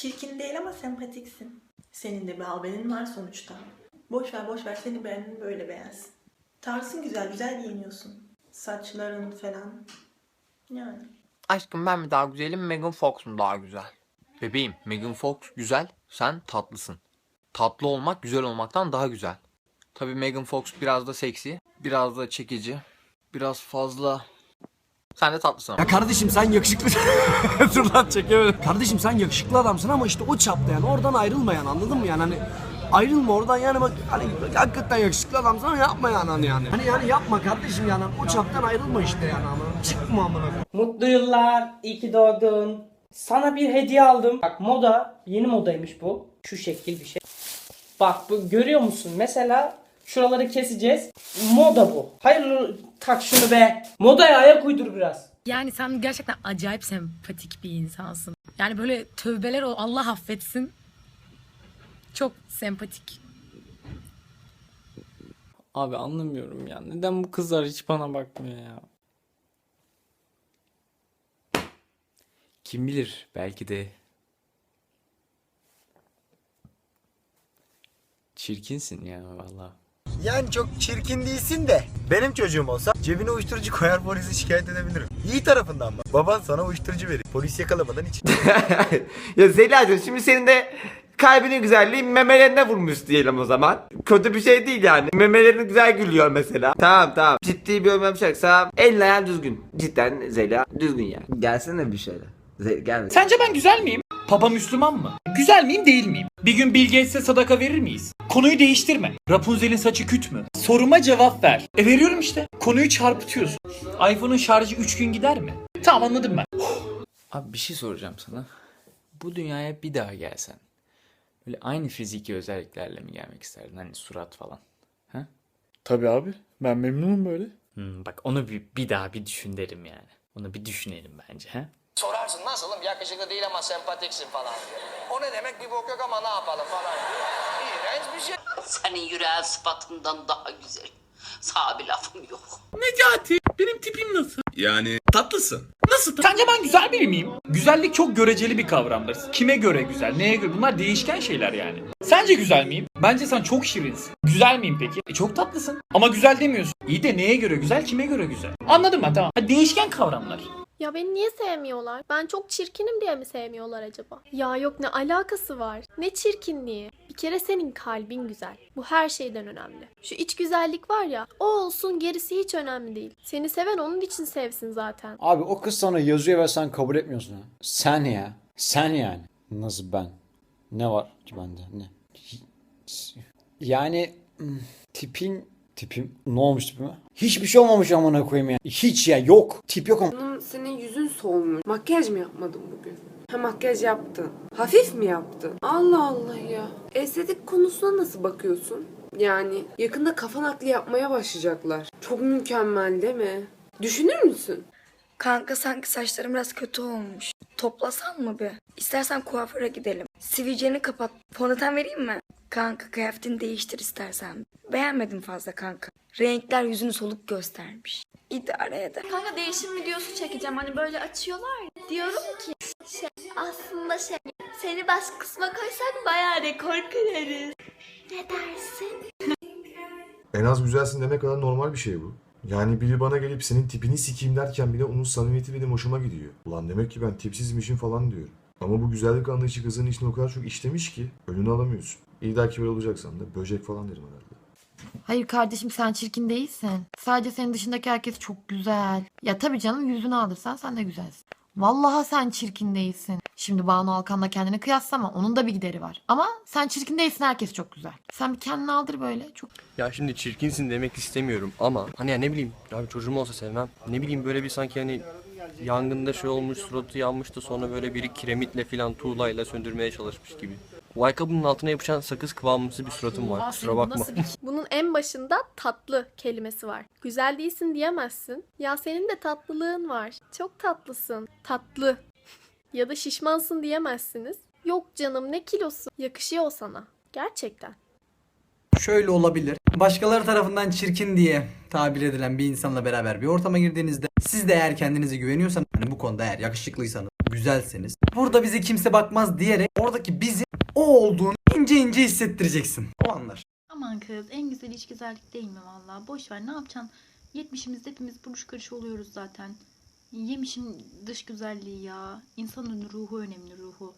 Çirkin değil ama sempatiksin. Senin de bir albenin var sonuçta. Boş ver boş ver seni beğendin böyle beğensin. Tarzın güzel güzel giyiniyorsun. Saçların falan. Yani. Aşkım ben mi daha güzelim Megan Fox mu daha güzel? Bebeğim Megan Fox güzel sen tatlısın. Tatlı olmak güzel olmaktan daha güzel. Tabii Megan Fox biraz da seksi, biraz da çekici, biraz fazla... Sen de tatlısın ama. Ya kardeşim sen yakışıklı... Dur lan çekemedim. Kardeşim sen yakışıklı adamsın ama işte o çapta yani oradan ayrılma yani anladın mı yani hani ayrılma oradan yani bak hani hakikaten yakışıklı adamsın ama yapma yani hani yani. Hani yani yapma kardeşim yani o çaptan ayrılma işte yani ama çıkma amına. Mutlu yıllar, iyi ki doğdun. Sana bir hediye aldım. Bak moda, yeni modaymış bu. Şu şekil bir şey. Bak bu görüyor musun? Mesela şuraları keseceğiz. Moda bu. Hayır tak şunu be. Modaya ayak uydur biraz. Yani sen gerçekten acayip sempatik bir insansın. Yani böyle tövbeler ol Allah affetsin. Çok sempatik. Abi anlamıyorum ya. Neden bu kızlar hiç bana bakmıyor ya? Kim bilir belki de çirkinsin ya valla. Yani çok çirkin değilsin de benim çocuğum olsa cebine uyuşturucu koyar polise şikayet edebilirim. İyi tarafından bak. Baban sana uyuşturucu verir. Polis yakalamadan iç. ya Zeliha'cığım şimdi senin de kalbinin güzelliği memelerine vurmuş diyelim o zaman. Kötü bir şey değil yani. Memelerin güzel gülüyor mesela. Tamam tamam. Ciddi bir yorum yapacaksa el ayağın düzgün. Cidden Zeliha düzgün yani. Gelsene bir şöyle. Ze- gel. Sence ben güzel miyim? Papa Müslüman mı? Güzel miyim değil miyim? Bir gün Bill Gates'e sadaka verir miyiz? Konuyu değiştirme. Rapunzel'in saçı küt mü? Soruma cevap ver. E veriyorum işte. Konuyu çarpıtıyorsun. iPhone'un şarjı 3 gün gider mi? Tamam anladım ben. Abi bir şey soracağım sana. Bu dünyaya bir daha gelsen. Böyle aynı fiziki özelliklerle mi gelmek isterdin? Hani surat falan. Ha? Tabii abi. Ben memnunum böyle. Hmm, bak onu bir, bir daha bir düşün derim yani. Onu bir düşünelim bence ha? Sorarsın nasılım yakışıklı değil ama sempatiksin falan diye. O ne demek bir bok yok ama ne yapalım falan diye. İğrenç bir şey. Senin yüreğin sıfatından daha güzel. Sağ bir lafım yok. Necati benim tipim nasıl? Yani tatlısın. Nasıl? Sence ben güzel biri miyim? Güzellik çok göreceli bir kavramdır. Kime göre güzel, neye göre? Bunlar değişken şeyler yani. Sence güzel miyim? Bence sen çok şirinsin. Güzel miyim peki? E çok tatlısın. Ama güzel demiyorsun. İyi de neye göre güzel, kime göre güzel? Anladım ben tamam. Ha, değişken kavramlar. Ya beni niye sevmiyorlar? Ben çok çirkinim diye mi sevmiyorlar acaba? Ya yok ne alakası var? Ne çirkinliği? Bir kere senin kalbin güzel. Bu her şeyden önemli. Şu iç güzellik var ya, o olsun gerisi hiç önemli değil. Seni seven onun için sevsin zaten. Abi o kız sana yazıyor ve sen kabul etmiyorsun ha. Sen ya. Sen yani. Nasıl ben? Ne var ki bende? Ne? Yani hmm, tipin tipim ne olmuş tipime? Hiçbir şey olmamış amına koyayım ya. Hiç ya yok. Tip yok ama. Senin yüzün solmuş. Makyaj mı yapmadın bugün? Ha makyaj yaptın. Hafif mi yaptın? Allah Allah ya. Estetik konusuna nasıl bakıyorsun? Yani yakında kafa nakli yapmaya başlayacaklar. Çok mükemmel değil mi? Düşünür müsün? Kanka sanki saçlarım biraz kötü olmuş. Toplasan mı bir? İstersen kuaföre gidelim. Sivilceni kapat. Fondöten vereyim mi? Kanka kıyafetini değiştir istersen. Beğenmedim fazla kanka. Renkler yüzünü soluk göstermiş. İdare eder. Kanka değişim videosu çekeceğim. Hani böyle açıyorlar ya. Diyorum ki şey aslında şey seni baş kısma koysak bayağı rekor kırarız. Ne dersin? En az güzelsin demek kadar normal bir şey bu. Yani biri bana gelip senin tipini sikeyim derken bile onun samimiyeti benim hoşuma gidiyor. Ulan demek ki ben tipsizmişim falan diyorum. Ama bu güzellik anlayışı kızın içine o kadar çok işlemiş ki önünü alamıyorsun. İyi ki böyle olacaksan da böcek falan derim herhalde. Hayır kardeşim sen çirkin değilsin. Sadece senin dışındaki herkes çok güzel. Ya tabii canım yüzünü alırsan sen de güzelsin. Vallahi sen çirkin değilsin. Şimdi Banu Alkan'la kendini kıyaslama. Onun da bir gideri var. Ama sen çirkin değilsin herkes çok güzel. Sen bir kendini aldır böyle. Çok Ya şimdi çirkinsin demek istemiyorum ama hani ya ne bileyim abi çocuğum olsa sevmem. Ne bileyim böyle bir sanki hani yangında şey olmuş suratı yanmıştı sonra böyle biri kiremitle filan tuğlayla söndürmeye çalışmış gibi. O ayakkabının altına yapışan sakız kıvamlısı bir suratım var. Kusura bakma. Bunun en başında tatlı kelimesi var. Güzel değilsin diyemezsin. Ya senin de tatlılığın var. Çok tatlısın. Tatlı. ya da şişmansın diyemezsiniz. Yok canım ne kilosu. Yakışıyor sana. Gerçekten. Şöyle olabilir. Başkaları tarafından çirkin diye tabir edilen bir insanla beraber bir ortama girdiğinizde siz de eğer kendinize güveniyorsanız hani bu konuda eğer yakışıklıysanız güzelseniz burada bize kimse bakmaz diyerek oradaki bizi o olduğunu ince ince hissettireceksin. O anlar. Aman kız en güzel iç güzellik değil mi valla? Boş ver ne yapacaksın? Yetmişimizde hepimiz buruş karış oluyoruz zaten. Yemişin dış güzelliği ya. İnsanın ruhu önemli ruhu.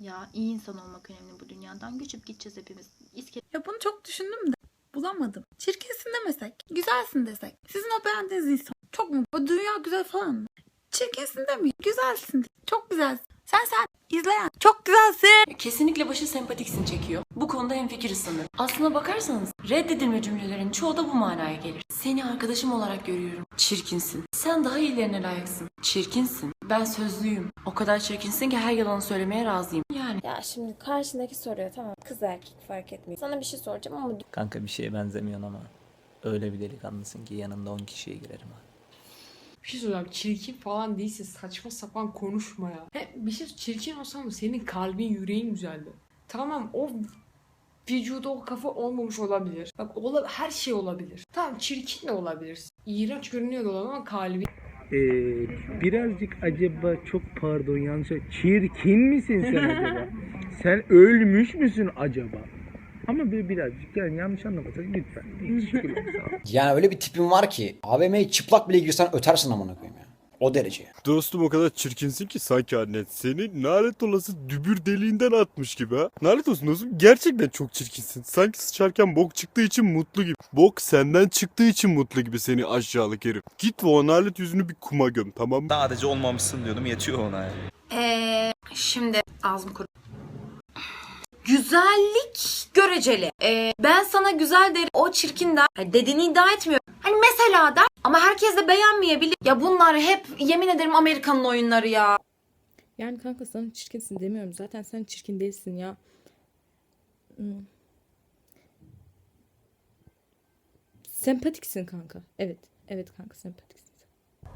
Ya iyi insan olmak önemli bu dünyadan. Göçüp gideceğiz hepimiz. İskele Ya bunu çok düşündüm de bulamadım. Çirkinsin demesek, güzelsin desek. Sizin o beğendiğiniz insan çok mu? O dünya güzel falan mı? Çirkinsin demeyin, güzelsin. Çok güzelsin. Sen sen izleyen çok güzelsin. Kesinlikle başı sempatiksin çekiyor. Bu konuda hemfikiriz sanırım. Aslına bakarsanız reddedilme cümlelerin çoğu da bu manaya gelir. Seni arkadaşım olarak görüyorum. Çirkinsin. Sen daha iyilerine layıksın. Çirkinsin. Ben sözlüyüm. O kadar çirkinsin ki her yalanı söylemeye razıyım. Yani. Ya şimdi karşındaki soruyor tamam kız erkek fark etmiyor. Sana bir şey soracağım ama Kanka bir şeye benzemiyorsun ama öyle bir delikanlısın ki yanında 10 kişiye girerim ha. Bir şey söyleyeceğim. Çirkin falan değilsin. Saçma sapan konuşma ya. He, bir şey çirkin olsam senin kalbin yüreğin güzeldi. Tamam o vücuda o kafa olmamış olabilir. Bak ola, her şey olabilir. Tamam çirkin de olabilirsin. İğrenç görünüyor da olabilir ama kalbi Ee, birazcık acaba çok pardon yanlış çirkin misin sen acaba? sen ölmüş müsün acaba? Ama bir birazcık yani yanlış anlamasak lütfen. Yani öyle bir tipin var ki AVM'ye çıplak bile girsen ötersin amına koyayım ya. O derece. Dostum o kadar çirkinsin ki sanki annen seni nalet olası dübür deliğinden atmış gibi ha. Nalet olsun dostum gerçekten çok çirkinsin. Sanki sıçarken bok çıktığı için mutlu gibi. Bok senden çıktığı için mutlu gibi seni aşağılık herif. Git ve o nalet yüzünü bir kuma göm tamam mı? Sadece olmamışsın diyordum yetiyor ona ya. Eee şimdi ağzım kuru. Güzellik göreceli. Ee, ben sana güzel derim, o çirkin der. Hani dediğini iddia etmiyorum. Hani mesela der ama herkes de beğenmeyebilir. Ya bunlar hep yemin ederim Amerikan'ın oyunları ya. Yani kanka sen çirkinsin demiyorum. Zaten sen çirkin değilsin ya. Hmm. Sempatiksin kanka. Evet. Evet kanka sempatiksin.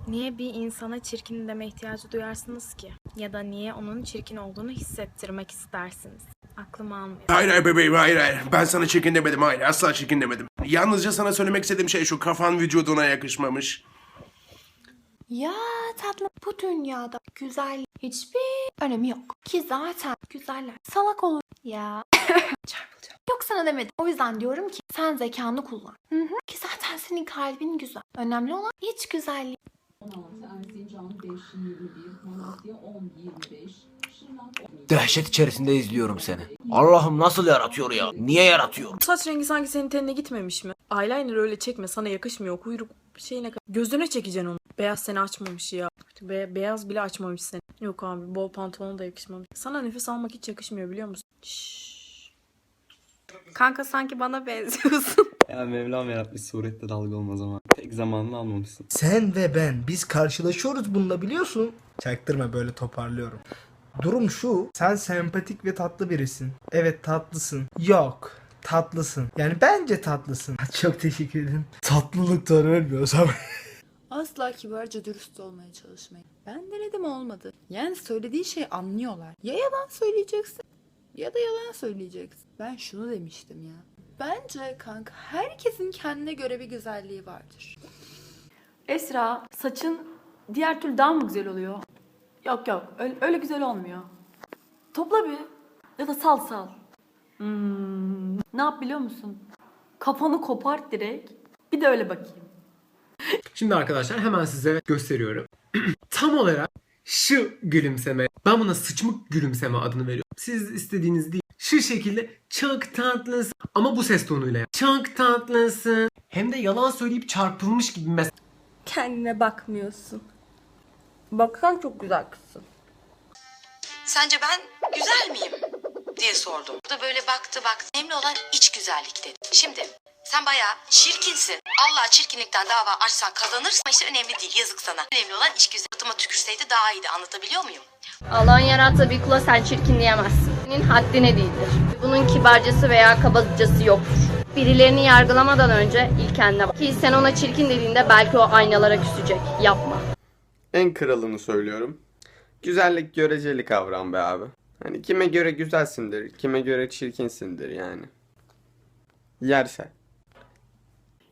Niye bir insana çirkin deme ihtiyacı duyarsınız ki? Ya da niye onun çirkin olduğunu hissettirmek istersiniz? Aklım almıyor. Hayır hayır bebeğim hayır hayır. Ben sana çirkin demedim hayır asla çirkin demedim. Yalnızca sana söylemek istediğim şey şu kafan vücuduna yakışmamış. Ya tatlım bu dünyada güzel hiçbir önemi yok. Ki zaten güzeller salak olur. Ya çarpılacağım. Yok sana demedim. O yüzden diyorum ki sen zekanı kullan. Hı hı. Ki zaten senin kalbin güzel. Önemli olan iç güzelliği. Dehşet içerisinde izliyorum seni. Allah'ım nasıl yaratıyor ya? Niye yaratıyor? Saç rengi sanki senin tenine gitmemiş mi? Eyeliner öyle çekme sana yakışmıyor. Kuyruk şeyine kadar. Gözüne çekeceksin onu. Beyaz seni açmamış ya. Be- beyaz bile açmamış seni. Yok abi bol pantolon da yakışmamış. Sana nefes almak hiç yakışmıyor biliyor musun? Şşş. Kanka sanki bana benziyorsun. Ya Mevlam yaratmış surette dalga olmaz ama pek zamanını almamışsın. Sen ve ben biz karşılaşıyoruz bununla biliyorsun. Çaktırma böyle toparlıyorum. Durum şu. Sen sempatik ve tatlı birisin. Evet tatlısın. Yok. Tatlısın. Yani bence tatlısın. Çok teşekkür ederim. Tatlılıktan ölmüyorsam. Asla kibarca dürüst olmaya çalışmayın. Ben denedim olmadı. Yani söylediği şeyi anlıyorlar. Ya yalan söyleyeceksin ya da yalan söyleyeceksin. Ben şunu demiştim ya. Bence kanka herkesin kendine göre bir güzelliği vardır. Esra saçın diğer türlü daha mı güzel oluyor? Yok yok öyle, öyle güzel olmuyor. Topla bir ya da sal sal. Hmm, ne yap biliyor musun? Kafanı kopart direkt. Bir de öyle bakayım. Şimdi arkadaşlar hemen size gösteriyorum. Tam olarak şu gülümseme. Ben buna sıçmık gülümseme adını veriyorum. Siz istediğiniz değil. Şu şekilde çok tatlısın ama bu ses tonuyla. Çok tatlısın. Hem de yalan söyleyip çarpılmış gibi mesela. Kendine bakmıyorsun. Baksan çok güzel kızsın. Sence ben güzel miyim? diye sordum. Bu da böyle baktı baktı. Önemli olan iç güzellik dedi. Şimdi sen bayağı çirkinsin. Allah çirkinlikten dava açsan kazanırsın. Ama işte önemli değil yazık sana. Önemli olan iç güzel. Atıma tükürseydi daha iyiydi anlatabiliyor muyum? Allah'ın yarattığı bir kula sen çirkin diyemezsin. Senin haddine değildir. Bunun kibarcası veya kabalıcası yoktur. Birilerini yargılamadan önce ilk kendine bak. Ki sen ona çirkin dediğinde belki o aynalara küsecek. Yapma. En kralını söylüyorum. Güzellik göreceli kavram be abi. Hani kime göre güzelsindir, kime göre çirkinsindir yani. Yersen.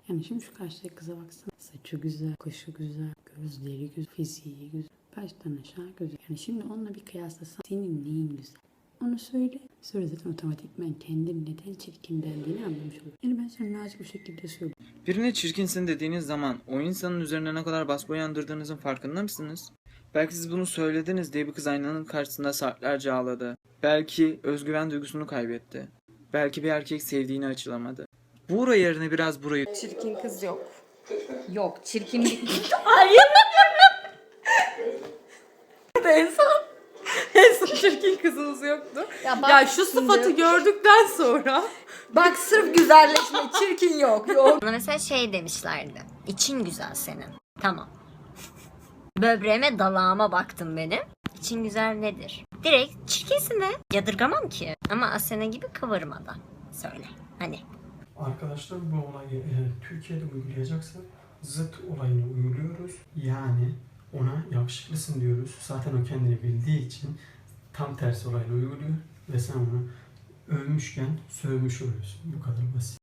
Yani şimdi şu karşıdaki kıza baksana. Saçı güzel, kaşı güzel, gözleri güzel, fiziği güzel. baştan aşağı güzel. Yani şimdi onunla bir kıyaslasan senin neyin güzel? Onu söyle. Sonra zaten otomatikman kendin neden çirkin dendiğini anlamış olur. Yani ben sana nazik bir şekilde söyleyeyim. Birine çirkinsin dediğiniz zaman o insanın üzerine ne kadar baskı uyandırdığınızın farkında mısınız? Belki siz bunu söylediniz diye bir kız aynanın karşısında saatlerce ağladı. Belki özgüven duygusunu kaybetti. Belki bir erkek sevdiğini açılamadı. Bura yerine biraz burayı... Çirkin kız yok. Yok çirkinlik değil. Hayır. en son çirkin kızımız yoktu. Ya Ya, bak şu şimdi- sıfatı gördükten sonra Bak sırf güzelleşme çirkin yok yok. Bana mesela şey demişlerdi. İçin güzel senin. Tamam. Böbreğime dalağıma baktın benim. İçin güzel nedir? Direkt çirkinsin de yadırgamam ki. Ama Asena gibi kıvırmadan. Söyle. Hani. Arkadaşlar bu olayı eğer Türkiye'de uygulayacaksak zıt olayını uyguluyoruz. Yani ona yakışıklısın diyoruz. Zaten o kendini bildiği için tam tersi olayını uyguluyor ve sen onu övmüşken sövmüş oluyorsun. Bu kadar basit.